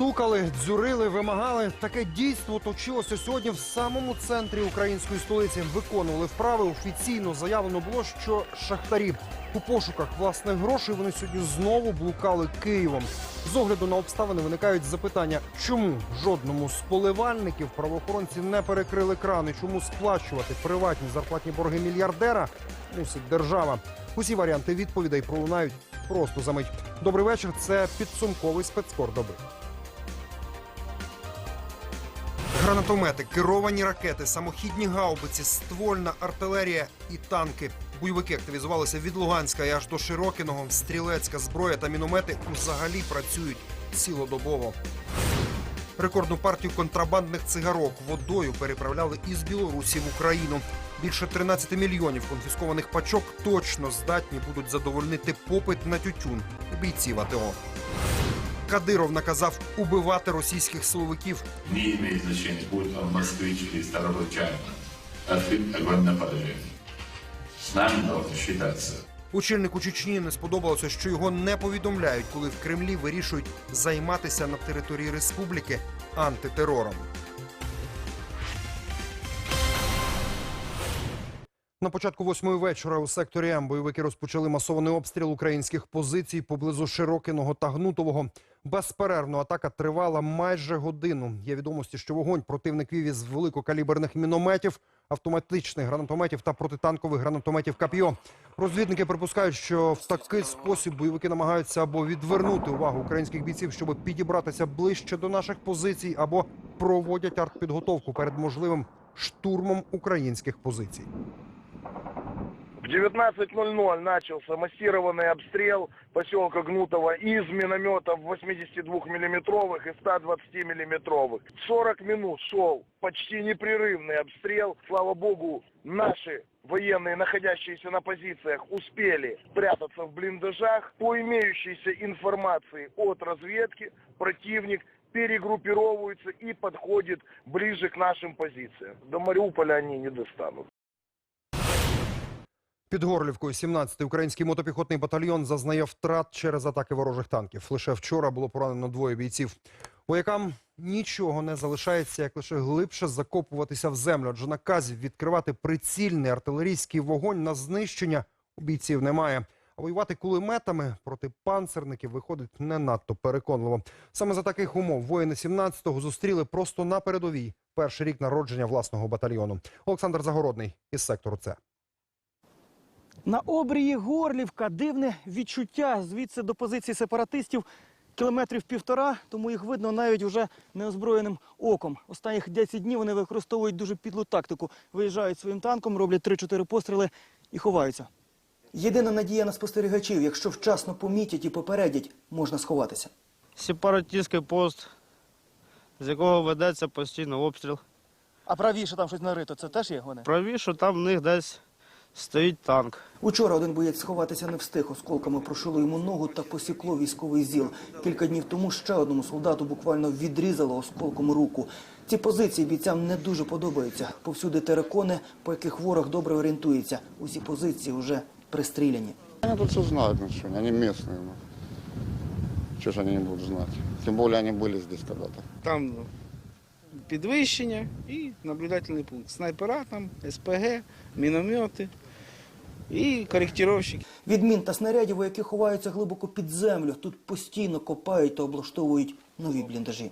Стукали, дзюрили, вимагали. Таке дійство точилося сьогодні в самому центрі української столиці. Виконували вправи. Офіційно заявлено було, що шахтарі у пошуках власних грошей вони сьогодні знову блукали Києвом. З огляду на обставини виникають запитання, чому жодному з поливальників правоохоронці не перекрили крани, чому сплачувати приватні зарплатні борги мільярдера мусить держава. Усі варіанти відповідей пролунають просто за мить. Добрий вечір. Це підсумковий спецкор доби. Гранатомети, керовані ракети, самохідні гаубиці, ствольна артилерія і танки. Бойовики активізувалися від Луганська і аж до Широкіного. Стрілецька зброя та міномети взагалі працюють цілодобово. Рекордну партію контрабандних цигарок водою переправляли із Білорусі в Україну. Більше 13 мільйонів конфіскованих пачок точно здатні будуть задовольнити попит на тютюн бійців АТО. Кадиров наказав убивати російських силовиків Не имеет значения, будет он москвич или старобурчанин. Открыть огонь на подрыв. С нами должны считаться. Очільнику Чечні не сподобалося, що його не повідомляють, коли в Кремлі вирішують займатися на території республіки антитерором. На початку восьмої вечора у секторі М бойовики розпочали масований обстріл українських позицій поблизу Широкиного та Гнутового. Безперервно атака тривала майже годину. Є відомості, що вогонь противник вів із великокаліберних мінометів, автоматичних гранатометів та протитанкових гранатометів Кап'йо. Розвідники припускають, що в такий спосіб бойовики намагаються або відвернути увагу українських бійців, щоб підібратися ближче до наших позицій, або проводять артпідготовку перед можливим штурмом українських позицій. В 19.00 начался массированный обстрел поселка Гнутова из минометов 82-миллиметровых и 120-миллиметровых. 40 минут шел почти непрерывный обстрел. Слава богу, наши военные, находящиеся на позициях, успели прятаться в блиндажах. По имеющейся информации от разведки, противник перегруппировывается и подходит ближе к нашим позициям. До Мариуполя они не достанут. Під Горлівкою 17-й український мотопіхотний батальйон зазнає втрат через атаки ворожих танків. Лише вчора було поранено двоє бійців. Воякам нічого не залишається, як лише глибше закопуватися в землю. Адже наказів відкривати прицільний артилерійський вогонь на знищення у бійців немає. А воювати кулеметами проти панцерників виходить не надто переконливо. Саме за таких умов воїни 17-го зустріли просто на передовій перший рік народження власного батальйону. Олександр Загородний із сектору С. На обрії Горлівка дивне відчуття звідси до позиції сепаратистів кілометрів півтора, тому їх видно навіть уже неозброєним оком. Останніх 10 днів вони використовують дуже підлу тактику. Виїжджають своїм танком, роблять 3-4 постріли і ховаються. Єдина надія на спостерігачів, якщо вчасно помітять і попередять, можна сховатися. Сепаратистський пост, з якого ведеться постійно обстріл. А правіше там щось нарито, це теж є вони? Правіше там в них десь стоїть танк. Учора один боєць сховатися не встиг, осколками прошило йому ногу та посікло військовий зіл. Кілька днів тому ще одному солдату буквально відрізало осколком руку. Ці позиції бійцям не дуже подобаються. Повсюди терикони, по яких ворог добре орієнтується. Усі позиції вже пристріляні. Они тут все знают, ну что, они местные. Ну. Чего же они не будут знать? Тем более они были здесь когда-то. Там ну, підвищення і наблюдательний пункт. Снайпера там, СПГ, міномети і коректировщики. Від мін та снарядів, вояки ховаються глибоко під землю. Тут постійно копають та облаштовують нові бліндажі.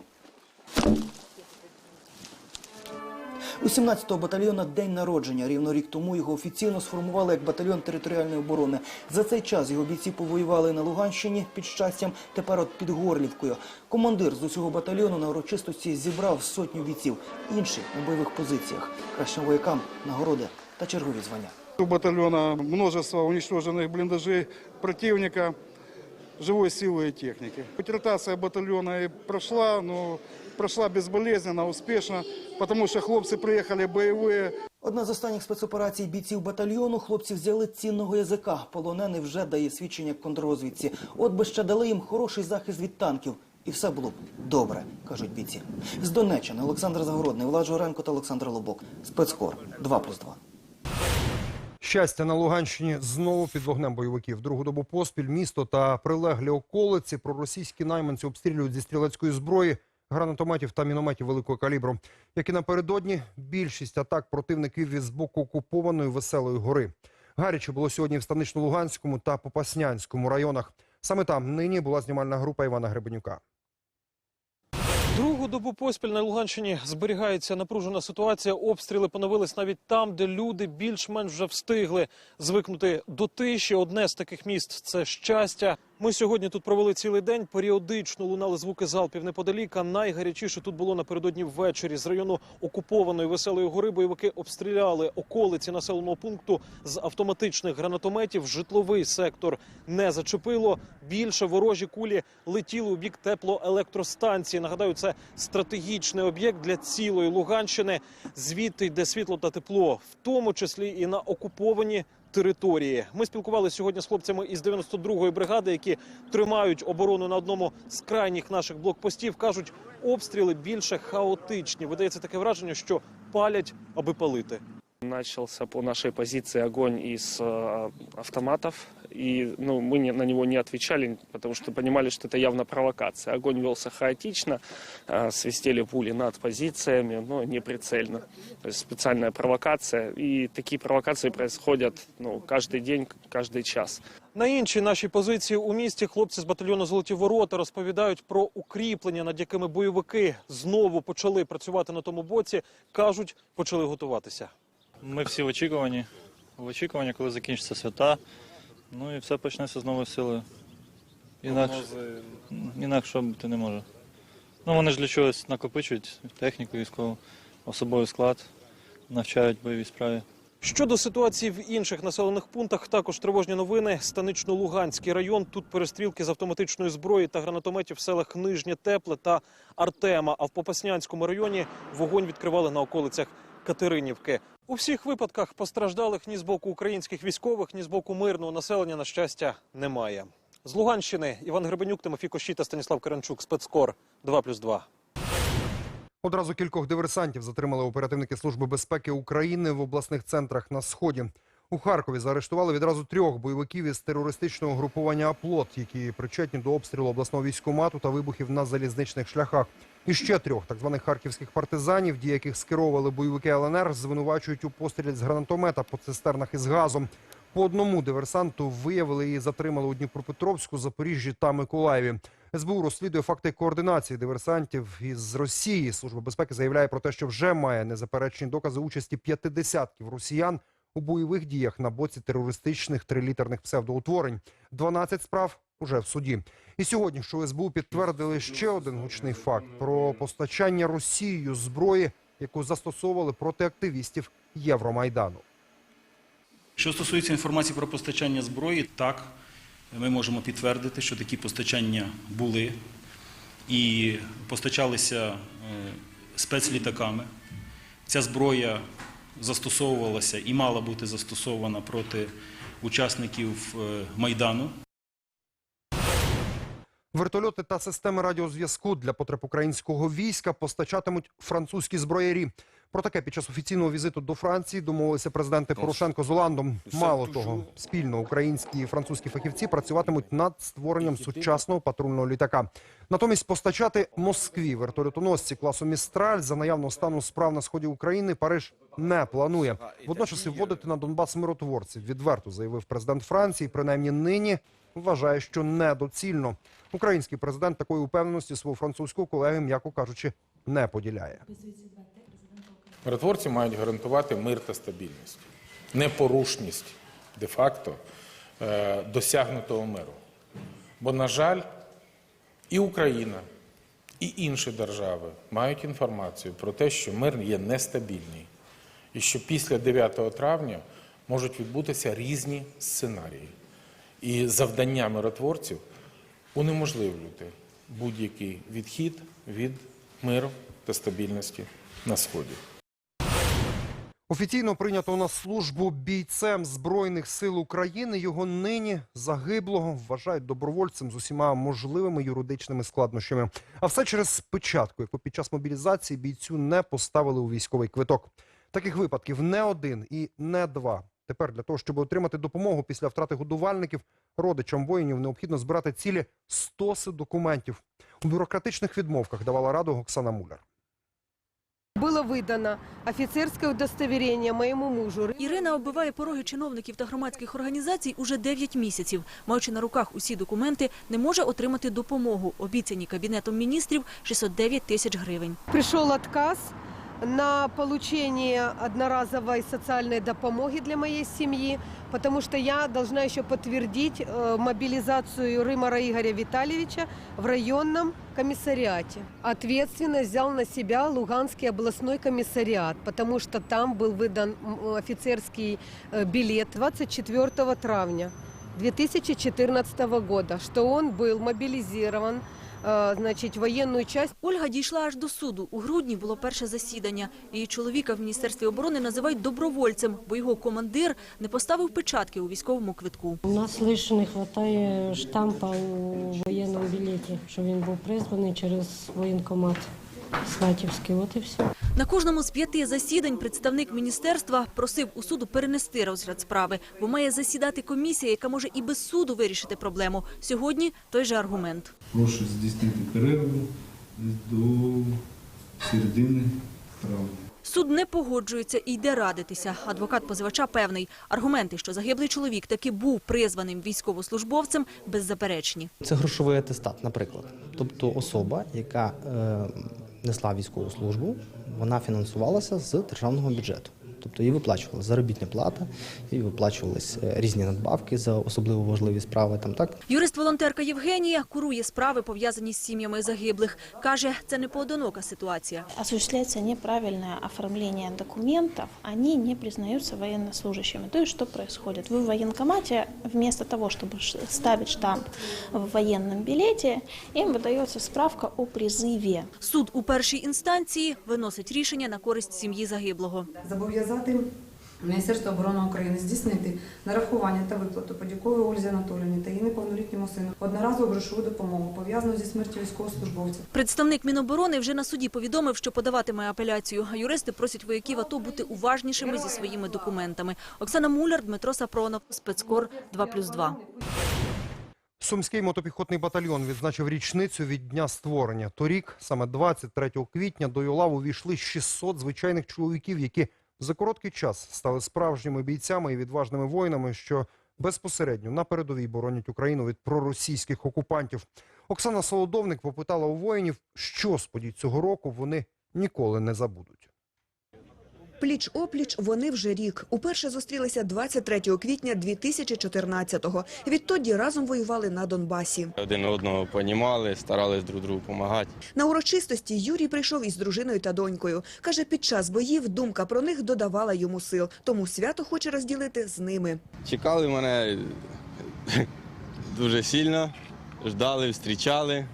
У 17-го батальйона день народження. Рівно рік тому його офіційно сформували як батальйон територіальної оборони. За цей час його бійці повоювали на Луганщині під щастям, тепер от під Горлівкою. Командир з усього батальйону на урочистості зібрав сотню бійців. Інші на бойових позиціях. Кращим воякам нагороди та чергові звання. У батальона множество уничтоженных блиндажей противника, живой силы и техники. Хоть ротация батальона и прошла, но прошла безболезненно, успешно, потому что хлопцы приехали боевые, Одна з останніх спецоперацій бійців батальйону хлопці взяли цінного язика. Полонений вже дає свідчення контррозвідці. От би ще дали їм хороший захист від танків. І все було б добре, кажуть бійці. З Донеччини Олександр Загородний, Влад Жоренко та Олександр Лобок. Спецкор 2+,2. Щастя на Луганщині знову під вогнем бойовиків. Другу добу поспіль місто та прилеглі околиці проросійські найманці обстрілюють зі стрілецької зброї, гранатометів та мінометів великого калібру. Як і напередодні, більшість атак противників із боку окупованої веселої гори. Гаряче було сьогодні в Станично-Луганському та Попаснянському районах. Саме там нині була знімальна група Івана Гребенюка. Другу добу поспіль на Луганщині зберігається напружена ситуація. Обстріли поновились навіть там, де люди більш-менш вже встигли звикнути до тиші. Одне з таких міст це щастя. Ми сьогодні тут провели цілий день. Періодично лунали звуки залпів неподалік. А найгарячіше тут було напередодні ввечері. З району окупованої веселої гори бойовики обстріляли околиці населеного пункту з автоматичних гранатометів. Житловий сектор не зачепило. Більше ворожі кулі летіли у бік теплоелектростанції. Нагадаю, це стратегічний об'єкт для цілої Луганщини. Звідти йде світло та тепло, в тому числі і на окуповані території. Ми спілкувалися сьогодні з хлопцями із 92-ї бригади, які тримають оборону на одному з крайніх наших блокпостів. кажуть, обстріли більше хаотичні. Видається таке враження, що палять, аби палити. Начался по нашей позиции огонь из э, автоматов, и ну, мы не- на него не отвечали, потому что понимали, что это явно провокация. Огонь велся хаотично, э, свистели пули над позициями, но не прицельно. То есть специальная провокация, и такие провокации происходят ну, каждый день, каждый час. На іншій нашій позиції у місті хлопці з батальйону Золоті ворота розповідають про укріплення, над якими бойовики знову почали працювати на тому боці. кажуть, почали готуватися. Ми всі в очікуванні. В очікуванні, коли закінчаться свята. Ну і все почнеться з нової сили. Інакше, інакше бути не може. Ну вони ж для чогось накопичують техніку військову, особовий склад, навчають бойовій справі. Щодо ситуації в інших населених пунктах, також тривожні новини. Станично-Луганський район. Тут перестрілки з автоматичної зброї та гранатометів в селах Нижнє Тепле та Артема. А в Попаснянському районі вогонь відкривали на околицях Катеринівки. У всіх випадках постраждалих ні з боку українських військових, ні з боку мирного населення, на щастя, немає. З Луганщини Іван Гребенюк, Тимофій Кощій та Станіслав Каранчук. Спецкор 2+,2. Одразу кількох диверсантів затримали оперативники Служби безпеки України в обласних центрах на сході. У Харкові заарештували відразу трьох бойовиків із терористичного групування «Аплот», які причетні до обстрілу обласного військкомату та вибухів на залізничних шляхах. І ще трьох так званих харківських партизанів, дії яких скеровували бойовики ЛНР, звинувачують у пострілі з гранатомета по цистернах із газом. По одному диверсанту виявили і затримали у Дніпропетровську, Запоріжжі та Миколаєві. СБУ розслідує факти координації диверсантів із Росії. Служба безпеки заявляє про те, що вже має незаперечні докази участі п'ятидесятків росіян у бойових діях на боці терористичних трилітерних псевдоутворень. 12 справ уже в суді. І сьогодні, що СБУ підтвердили ще один гучний факт про постачання Росією зброї, яку застосовували проти активістів Євромайдану. Що стосується інформації про постачання зброї, так, ми можемо підтвердити, що такі постачання були і постачалися е, спецлітаками. Ця зброя застосовувалася і мала бути застосована проти учасників е, Майдану. Вертольоти та системи радіозв'язку для потреб українського війська постачатимуть французькі зброярі. Про таке під час офіційного візиту до Франції домовилися президенти Порошенко з Оландом. Мало того, спільно українські і французькі фахівці працюватимуть над створенням сучасного патрульного літака. Натомість постачати Москві вертольотоносці класу Містраль за наявного стану справ на сході України Париж не планує. Водночас і вводити на Донбас миротворців відверто заявив президент Франції. Принаймні нині вважає, що недоцільно. Український президент такої упевненості свого французького колеги, м'яко кажучи, не поділяє. Миротворці мають гарантувати мир та стабільність, непорушність де-факто е, досягнутого миру. Бо, на жаль, і Україна, і інші держави мають інформацію про те, що мир є нестабільний, і що після 9 травня можуть відбутися різні сценарії. І завдання миротворців унеможливлювати будь-який відхід від миру та стабільності на сході. Офіційно прийнято на службу бійцем Збройних сил України. Його нині загиблого вважають добровольцем з усіма можливими юридичними складнощами. А все через печатку, яку під час мобілізації бійцю не поставили у військовий квиток. Таких випадків не один і не два. Тепер для того, щоб отримати допомогу після втрати годувальників, родичам воїнів необхідно збирати цілі стоси документів. У бюрократичних відмовках давала раду Оксана Муляр. Было выдано офіцерське удостовірення моєму мужу. Ірина оббиває пороги чиновників та громадських організацій уже 9 місяців. Маючи на руках усі документи, не може отримати допомогу. Обіцяні Кабінетом міністрів 609 тисяч гривень. Прийшов отказ на отримання одноразової соціальної допомоги для моєї семьи, потому что я должна еще подтвердить э, мобилизацию Рымара Игоря Витальевича в районном комиссариате. Ответственность взял на себя Луганский областной комиссариат, потому что там был выдан м, офицерский э, билет 24 травня 2014 года, что он был мобилизирован э, воєнну в часть. Ольга дійшла аж до суду. У грудні було перше засідання. Її чоловіка в Міністерстві оборони називають добровольцем, бо його командир не поставив печатки у військовому квитку. У нас лише не вистачає штампа у воєнному білеті, що він був призваний через воєнкомат Сватівський. От і все. На кожному з п'яти засідань представник міністерства просив у суду перенести розгляд справи, бо має засідати комісія, яка може і без суду вирішити проблему. Сьогодні той же аргумент. Прошу здійснити перерву до середини травня. Суд не погоджується і йде радитися. Адвокат позивача певний. Аргументи, що загиблий чоловік таки був призваним військовослужбовцем, беззаперечні. Це грошовий атестат, наприклад. Тобто особа, яка е, несла військову службу, вона фінансувалася з державного бюджету. Тобто їй виплачувалася заробітна плата, їй виплачувались е, різні надбавки за особливо важливі справи. Там так Юрист-волонтерка Євгенія курує справи, пов'язані з сім'ями загиблих. Каже, це не поодинока ситуація. осуществляется неправильное оформление документов, они не признаются военнослужащими. То есть что происходит? Вы в военкомате, вместо того, чтобы ш- ставить штамп в военном билете, им выдается справка о призыве. Суд у першій інстанції виносить рішення на користь сім'ї загиблого. Зобов'язати Міністерство оборони України здійснити нарахування та виплату подякової Ользі Анатоліївні та її неповнолітньому сину одноразову грошову допомогу, пов'язану зі смертю військовослужбовця. Представник Міноборони вже на суді повідомив, що подаватиме апеляцію. А юристи просять вояків АТО бути уважнішими зі своїми документами. Оксана Муляр, Дмитро Сапронов, спецкор 2+,2. Сумський мотопіхотний батальйон відзначив річницю від дня створення. Торік, саме 23 квітня, до лав увійшли 600 звичайних чоловіків, які за короткий час стали справжніми бійцями і відважними воїнами, що безпосередньо на передовій боронять Україну від проросійських окупантів. Оксана Солодовник попитала у воїнів, що сподій цього року вони ніколи не забудуть. Пліч-опліч вони вже рік. Уперше зустрілися 23 квітня 2014-го. Відтоді разом воювали на Донбасі. Один одного понімали, старались друг другу допомагати. На урочистості Юрій прийшов із дружиною та донькою. Каже, під час боїв думка про них додавала йому сил, тому свято хоче розділити з ними. Чекали мене дуже сильно, ждали, зустрічали.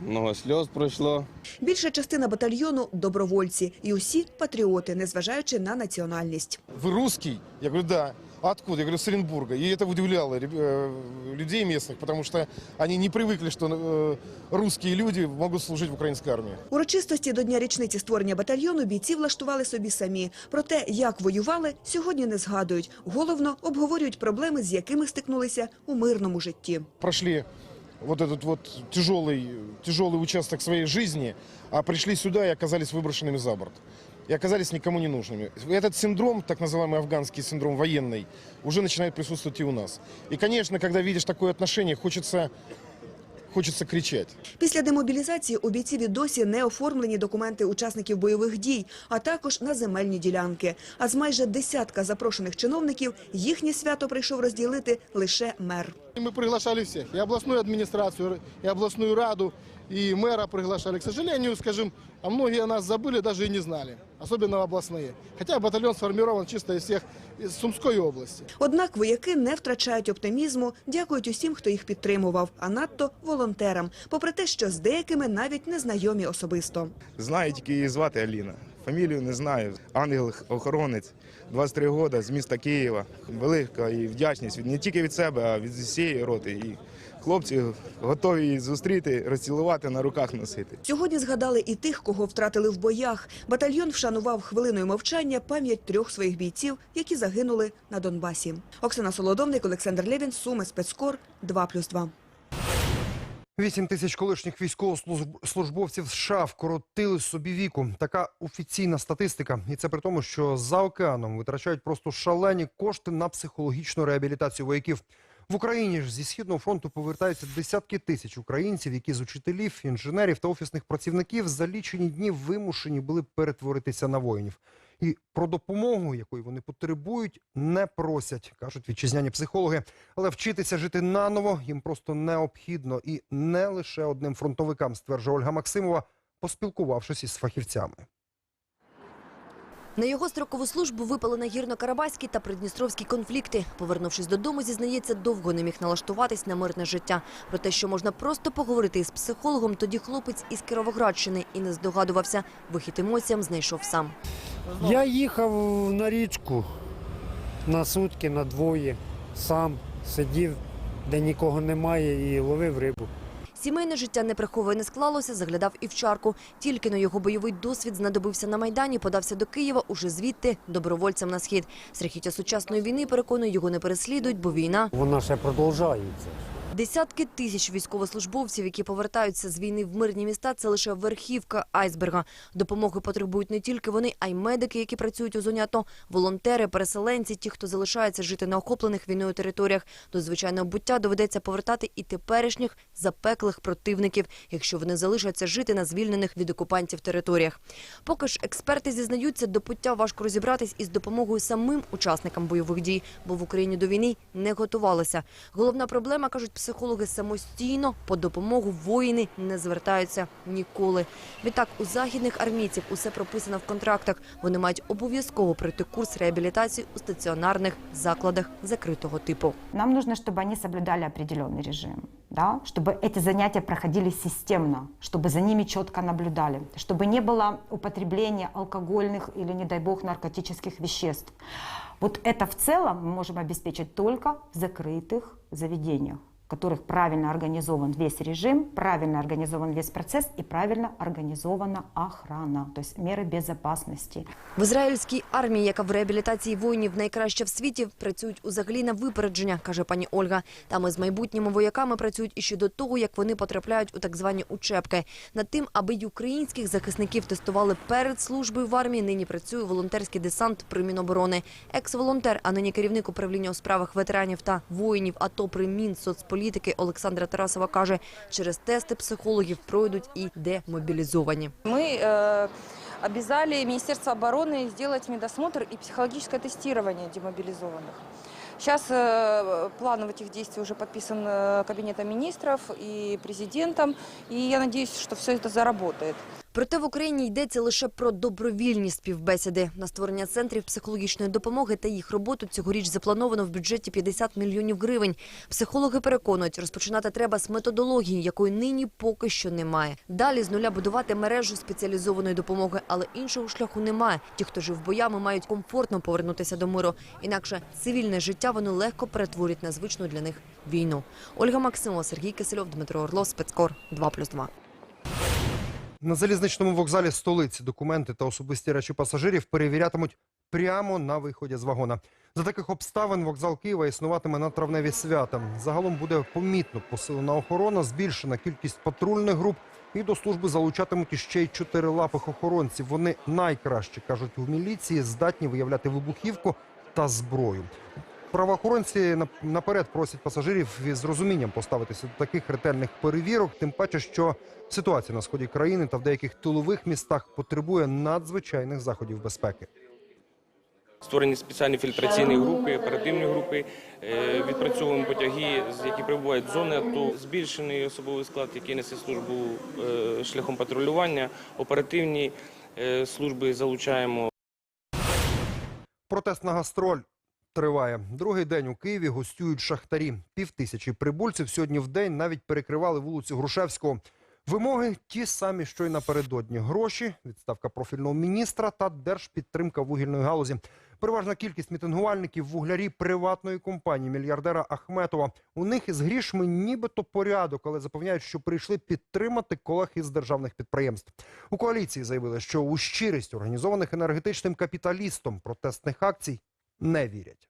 Много сльоз пройшло. Більша частина батальйону – добровольці. І усі – патріоти, незважаючи на національність. Вы русский? Я говорю, да. А Откуда? Я говорю, с Оренбурга. И это удивляло э, людей местных, потому что они не привыкли, что э, русские люди могут служить в украинской армии. Урочистості до дня річниці створення батальйону бійці влаштували собі самі. Про те, як воювали, сьогодні не згадують. Головно, обговорюють проблеми, з якими стикнулися у мирному житті. Прошли вот этот вот тяжелый, тяжелый участок своей жизни, а пришли сюда и оказались выброшенными за борт. И оказались никому не нужными. Этот синдром, так называемый афганский синдром военный, уже начинает присутствовать и у нас. И, конечно, когда видишь такое отношение, хочется, хочется кричати. Після демобілізації у бійців і досі не оформлені документи учасників бойових дій, а також на земельні ділянки. А з майже десятка запрошених чиновників їхнє свято прийшов розділити лише мер. Ми приглашали всіх і обласну адміністрацію, і обласну раду, и мэра приглашали. К сожалению, скажем, а многие о нас забыли, даже и не знали, особенно областные. Хотя батальон сформирован чисто из всех из Сумской области. Однак вояки не втрачають оптимізму, дякують усім, хто їх підтримував, а надто волонтерам. Попри те, що з деякими навіть не знайомі особисто. Знаю тільки її звати Аліна. Фамілію не знаю. Ангел-охоронець, 23 роки з міста Києва. Велика і вдячність від не тільки від себе, а від всієї роти. І хлопці готові її зустріти, розцілувати, на руках носити. Сьогодні згадали і тих, кого втратили в боях. Батальйон вшанував хвилиною мовчання пам'ять трьох своїх бійців, які загинули на Донбасі. Оксана Солодовник, Олександр Левін, Суми, Спецкор, 2+,2. 8 тисяч колишніх військовослужбовців США вкоротили собі віку. Така офіційна статистика. І це при тому, що за океаном витрачають просто шалені кошти на психологічну реабілітацію вояків. В Україні ж зі східного фронту повертаються десятки тисяч українців, які з учителів, інженерів та офісних працівників за лічені дні вимушені були перетворитися на воїнів. І про допомогу, якої вони потребують, не просять, кажуть вітчизняні психологи. Але вчитися жити наново їм просто необхідно. І не лише одним фронтовикам, стверджує Ольга Максимова, поспілкувавшись із фахівцями. На його строкову службу випали на гірно-карабаські та придністровські конфлікти. Повернувшись додому, зізнається, довго не міг налаштуватись на мирне життя. Про те, що можна просто поговорити із психологом, тоді хлопець із Кіровоградщини і не здогадувався. Вихід емоціям знайшов сам. Я їхав на річку на сутки, на двоє, сам сидів, де нікого немає, і ловив рибу. Сімейне життя не приховує не склалося, заглядав і в чарку. Тільки но його бойовий досвід знадобився на Майдані, подався до Києва, уже звідти, добровольцем на схід. Страхіття сучасної війни, переконує, його не переслідують, бо війна Вона ще продовжується. Десятки тисяч військовослужбовців, які повертаються з війни в мирні міста, це лише верхівка айсберга. Допомоги потребують не тільки вони, а й медики, які працюють у зоні АТО, волонтери, переселенці, ті, хто залишається жити на охоплених війною територіях. До звичайного буття доведеться повертати і теперішніх запеклих противників, якщо вони залишаться жити на звільнених від окупантів територіях. Поки ж експерти зізнаються, до пуття важко розібратись із допомогою самим учасникам бойових дій, бо в Україні до війни не готувалися. Головна проблема, кажуть психологи, самостійно по допомогу воїни не звертаються ніколи. Відтак у західних армійців усе прописано в контрактах. Вони мають обов'язково пройти курс реабілітації у стаціонарних закладах закритого типу. Нам нужно, чтобы они соблюдали определенный режим, да? чтобы эти занятия проходили системно, чтобы за ними четко наблюдали, чтобы не было употребления алкогольных или, не дай бог, наркотических веществ. Вот это в целом мы можем обеспечить только в закрытых заведениях в которых правильно организован весь режим, правильно организован весь процесс и правильно организована охрана, то есть меры безопасности. В ізраїльській армії, яка в реабілітації воїнів найкраща в світі, працюють узагалі на випередження, каже пані Ольга. Там із майбутніми вояками працюють іще до того, як вони потрапляють у так звані учебки. Над тим, аби й українських захисників тестували перед службою в армії, нині працює волонтерський десант при Міноборони. Екс-волонтер, а нині керівник управління у справах ветеранів та воїнів АТО при Мінсоцполітики Олександра Тарасова каже, через тести психологів пройдуть і демобілізовані. Мы э, обязали Министерство обороны сделать медосмотр и психологическое тестирование демобилизованных. Сейчас э, план этих действий уже подписан э, Кабинетом министров и президентом, и я надеюсь, что все это заработает. Проте в Україні йдеться лише про добровільні співбесіди. На створення центрів психологічної допомоги та їх роботу цьогоріч заплановано в бюджеті 50 мільйонів гривень. Психологи переконують, розпочинати треба з методології, якої нині поки що немає. Далі з нуля будувати мережу спеціалізованої допомоги, але іншого шляху немає. Ті, хто жив боями, мають комфортно повернутися до миру. Інакше цивільне життя вони легко перетворять на звичну для них війну. Ольга Максимова, Сергій Кисельов, Дмитро Орлов, Спецкор 2+,2. На залізничному вокзалі столиці документи та особисті речі пасажирів перевірятимуть прямо на виході з вагона. За таких обставин вокзал Києва існуватиме на травневі свята. Загалом буде помітно посилена охорона, збільшена кількість патрульних груп. І до служби залучатимуть іще й чотирилапих охоронців. Вони найкраще кажуть у міліції, здатні виявляти вибухівку та зброю. Правоохоронці наперед просять пасажирів із розумінням поставитися до таких ретельних перевірок, тим паче, що ситуація на сході країни та в деяких тилових містах потребує надзвичайних заходів безпеки. Створені спеціальні фільтраційні групи, оперативні групи, е, відпрацьовуємо потяги, які прибувають з зони АТО, збільшений особовий склад, який несе службу е, шляхом патрулювання, оперативні е, служби залучаємо. Протест на гастроль триває. Другий день у Києві гостюють шахтарі. Півтисячі прибульців сьогодні в день навіть перекривали вулицю Грушевського. Вимоги ті самі, що й напередодні. Гроші, відставка профільного міністра та держпідтримка вугільної галузі. Переважна кількість мітингувальників вуглярі приватної компанії мільярдера Ахметова. У них із грішми нібито порядок, але запевняють, що прийшли підтримати колег із державних підприємств. У коаліції заявили, що у щирість організованих енергетичним капіталістом протестних акцій не вірять.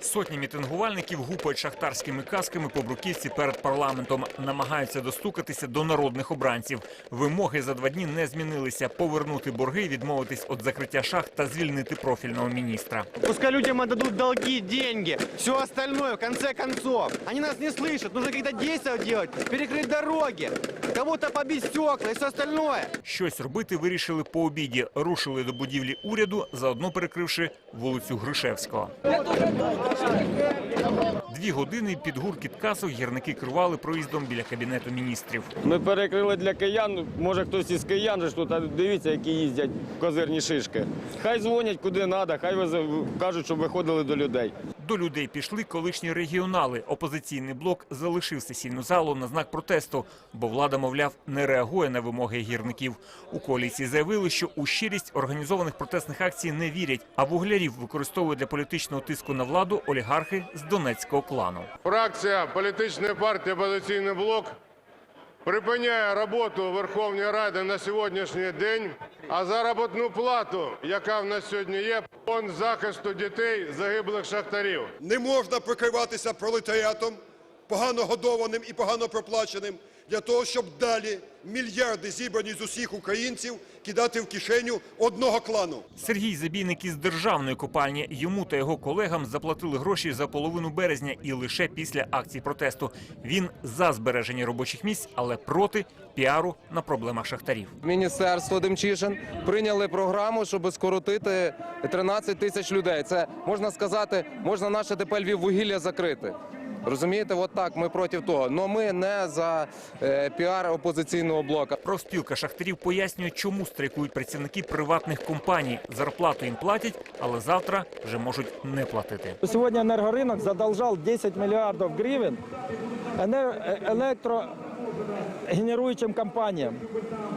Сотні мітингувальників гупають шахтарськими касками по бруківці перед парламентом, намагаються достукатися до народних обранців. Вимоги за два дні не змінилися: повернути борги, відмовитись від закриття шахт та звільнити профільного міністра. Пускай людям отдадут долги, деньги, все остальное, в конце концов. Они нас не слышат, нужно какие-то действия делать, перекрыть дороги, кого-то побить стекла и все остальное. Щось робити вирішили по обіді. Рушили до будівлі уряду, заодно перекривши вулицю Грушевського. Дві години під гуркіт касок гірники керували проїздом біля кабінету міністрів. Ми перекрили для киян. Може хтось із киян же тут дивіться, які їздять козирні шишки. Хай дзвонять куди треба, хай кажуть, щоб виходили до людей. До людей пішли колишні регіонали. Опозиційний блок залишив сесійну залу на знак протесту, бо влада, мовляв, не реагує на вимоги гірників. У коаліції заявили, що у щирість організованих протестних акцій не вірять, а вуглярів використовують для політичного тиску на владу олігархи з донецького клану. Фракція політичної партії «Опозиційний блок» припиняє роботу Верховної Ради на сьогоднішній день, а заробітну плату, яка в нас сьогодні є, фонд захисту дітей загиблих шахтарів. Не можна прикриватися пролетаріатом, погано годованим і погано проплаченим, для того, щоб далі мільярди, зібрані з усіх українців, кидати в кишеню одного клану. Сергій Забійник із державної копальні. Йому та його колегам заплатили гроші за половину березня і лише після акцій протесту. Він за збереження робочих місць, але проти піару на проблемах шахтарів. Міністерство Демчишин прийняли програму, щоб скоротити 13 тисяч людей. Це можна сказати, можна наше тепер Львів вугілля закрити. Розумієте, от так ми проти того. Но ми не за е, піар опозиційного блока. Профспілка шахтарів пояснює, чому страйкують працівники приватних компаній. Зарплату їм платять, але завтра вже можуть не платити. Сегодня энергорынок задолжал 10 миллиардов гривен энер- э, электрогенерующим компаниям.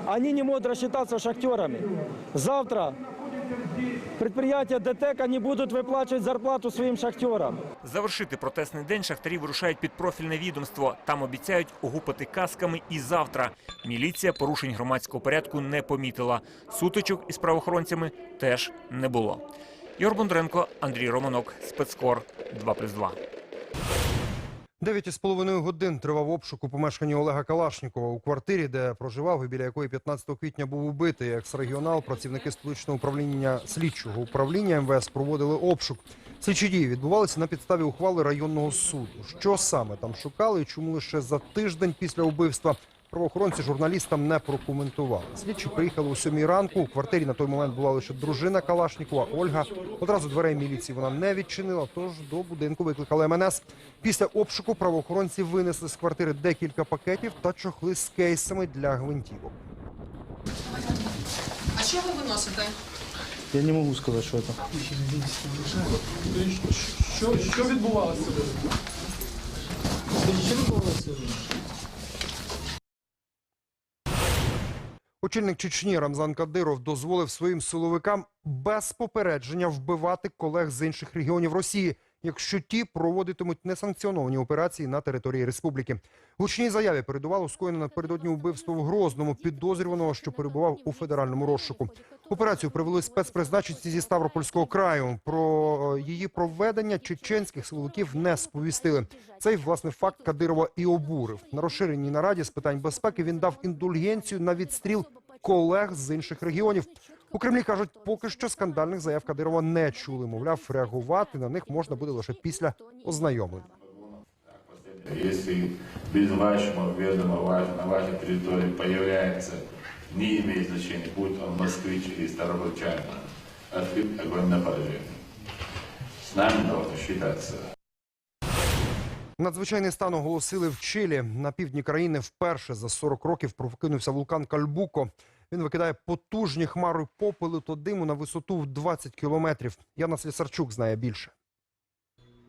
Они не могут рассчитаться с шахтерами. Завтра предприятия ДТЭКа не будут выплачивать зарплату своим шахтерам. Завершити протестний день шахтарі вирушають під профільне відомство. Там обіцяють огупити касками і завтра. Міліція порушень громадського порядку не помітила. Сутичок із правоохоронцями теж не було. Йор Бондренко, Андрій Романок, спецкор 2+,2. Дев'ять із половиною годин тривав обшук у помешканні Олега Калашнікова у квартирі, де проживав і біля якої 15 квітня був убитий екс-регіонал. Працівники столичного управління слідчого управління МВС проводили обшук. Слідчі дії відбувалися на підставі ухвали районного суду. Що саме там шукали і чому лише за тиждень після убивства правоохоронці журналістам не прокоментували. Слідчі приїхали о сьомій ранку. У квартирі на той момент була лише дружина Калашнікова Ольга. Одразу дверей міліції вона не відчинила, тож до будинку викликали МНС. Після обшуку правоохоронці винесли з квартири декілька пакетів та чохли з кейсами для гвинтівок. А що ви виносите? Я не могу сказать, что это. Що, що відбувалося? Що відбувалося? Очільник Чечні Рамзан Кадиров дозволив своїм силовикам без попередження вбивати колег з інших регіонів Росії, якщо ті проводитимуть несанкціоновані операції на території республіки. Гучній заяві передувало скоєне напередодні вбивство в Грозному підозрюваного, що перебував у федеральному розшуку. Операцію провели спецпризначенці зі Ставропольського краю. Про е, її проведення чеченських силовиків не сповістили. Цей власне факт Кадирова і обурив. На розширеній нараді з питань безпеки він дав індульгенцію на відстріл колег з інших регіонів. У Кремлі кажуть, поки що скандальних заяв Кадирова не чули. Мовляв, реагувати на них можна буде лише після ознайомлення. Если без вашего ведома ваш- на вашей территории появляется, не имеет значения, будь он москвич или старобольчанин, открыт огонь на поражение. С нами должно считаться. Надзвичайний стан оголосили в Чилі. На півдні країни вперше за 40 років прокинувся вулкан Кальбуко. Він викидає потужні хмари попелу та диму на висоту в 20 кілометрів. Яна Слісарчук знає більше.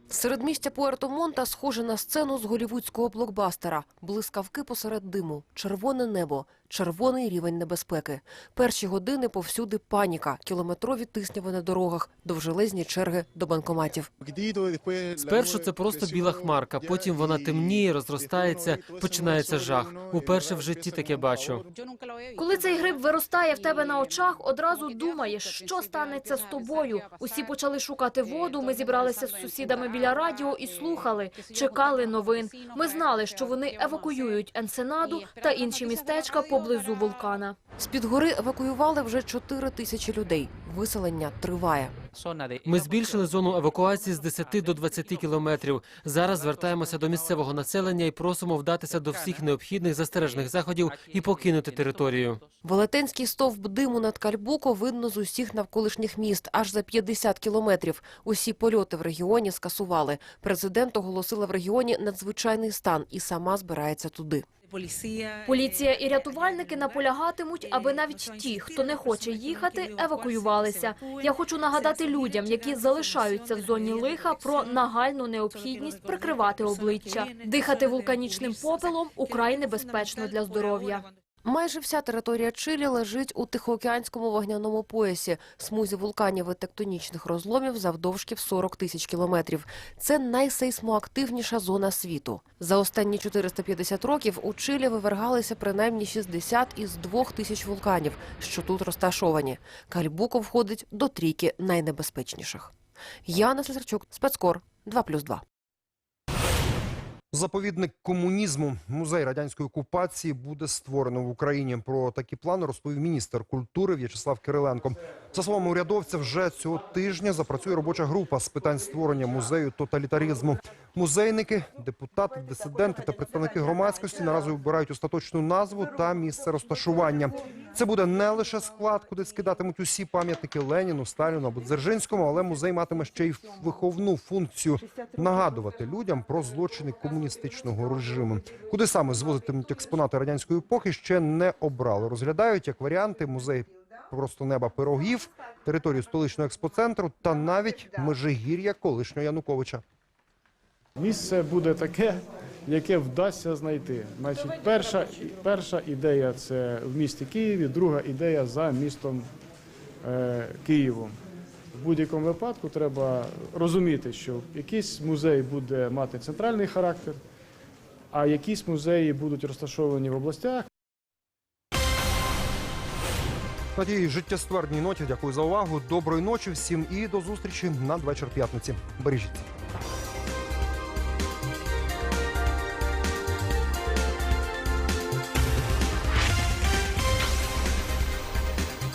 Середмістя Пуерто-Монта схоже на сцену з голівудського блокбастера. Блискавки посеред диму, червоне небо, червоний рівень небезпеки. Перші години повсюди паніка, кілометрові тисняви на дорогах, довжелезні черги до банкоматів. Спершу це просто біла хмарка, потім вона темніє, розростається, починається жах. Уперше в житті таке бачу. Коли цей гриб виростає в тебе на очах, одразу думаєш, що станеться з тобою. Усі почали шукати воду. Ми зібралися з сусідами біля радіо і слухали, чекали новин. Ми знали, що вони евакуюють Енсенаду та інші містечка поблизу вулкана. З-під гори евакуювали вже 4 тисячі людей. Виселення триває. Ми збільшили зону евакуації з 10 до 20 кілометрів. Зараз звертаємося до місцевого населення і просимо вдатися до всіх необхідних застережних заходів і покинути територію. Велетенський стовп диму над Кальбуко видно з усіх навколишніх міст, аж за 50 кілометрів. Усі польоти в регіоні скасували. Президент оголосила в регіоні надзвичайний стан і сама збирається туди. Поліція і рятувальники наполягатимуть, аби навіть ті, хто не хоче їхати, евакуювалися. Я хочу нагадати людям, які залишаються в зоні лиха, про нагальну необхідність прикривати обличчя. Дихати вулканічним попелом украй небезпечно для здоров'я. Майже вся територія Чилі лежить у Тихоокеанському вогняному поясі, смузі вулканів і тектонічних розломів завдовжки в 40 тисяч кілометрів. Це найсейсмоактивніша зона світу. За останні 450 років у Чилі вивергалися принаймні 60 із 2 тисяч вулканів, що тут розташовані. Кальбуко входить до трійки найнебезпечніших. Яна Слесарчук, спецкор 2+,2. Заповідник комунізму, музей радянської окупації буде створено в Україні. Про такі плани розповів міністр культури В'ячеслав Кириленко. За словами урядовця, вже цього тижня запрацює робоча група з питань створення музею тоталітаризму. Музейники, депутати, дисиденти та представники громадськості наразі обирають остаточну назву та місце розташування. Це буде не лише склад, куди скидатимуть усі пам'ятники Леніну, Сталіну або Дзержинському, але музей матиме ще й виховну функцію нагадувати людям про злочини комуністичного режиму. Куди саме звозитимуть експонати радянської епохи, ще не обрали. Розглядають як варіанти музей просто неба пирогів, територію столичного експоцентру та навіть межигір'я колишнього Януковича. Місце буде таке, яке вдасться знайти. Значить, перша, перша ідея це в місті Києві, друга ідея за містом е, Києвом. В будь-якому випадку треба розуміти, що якийсь музей буде мати центральний характер, а якісь музеї будуть розташовані в областях. На тій життєстверній ноті дякую за увагу. Доброї ночі всім і до зустрічі надвечір п'ятниці. Бережіться.